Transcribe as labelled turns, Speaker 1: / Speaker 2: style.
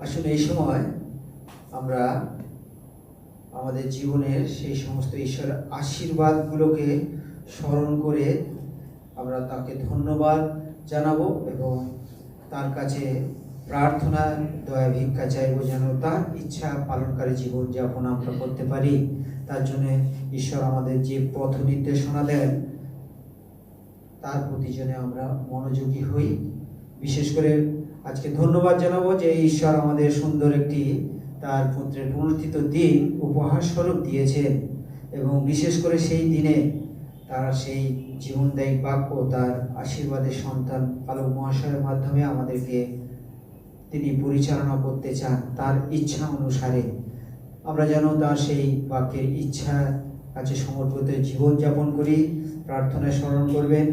Speaker 1: আসলে এই সময় আমরা আমাদের জীবনের সেই সমস্ত ঈশ্বর আশীর্বাদগুলোকে স্মরণ করে আমরা তাকে ধন্যবাদ জানাব এবং তার কাছে প্রার্থনা, দয়া, ভিক্ষা চাইব যেন তার ইচ্ছা পালনকারী জীবন যাপন আমরা করতে পারি। তার জন্য ঈশ্বর আমাদের যে পথ নির্দেশনা দেন, তার প্রতি যেন আমরা মনোযোগী হই। বিশেষ করে আজকে ধন্যবাদ জানাব যে ঈশ্বর আমাদের সুন্দর একটি, তার পুত্রের পুনর্থিত দিন উপহার স্বরূপ দিয়েছেন এবং বিশেষ করে সেই দিনে তার সেই জীবনদায়ী বাক্য, তার আশীর্বাদের সন্তান পালক মহাশয়ের মাধ্যমে আমাদেরকে তিনি পরিচালনা করতে চান তার ইচ্ছা অনুসারে। আমরা যেন তার সেই বাক্যের ইচ্ছা কাছে সমর্পিত জীবনযাপন করি, প্রার্থনায় স্মরণ করবেন।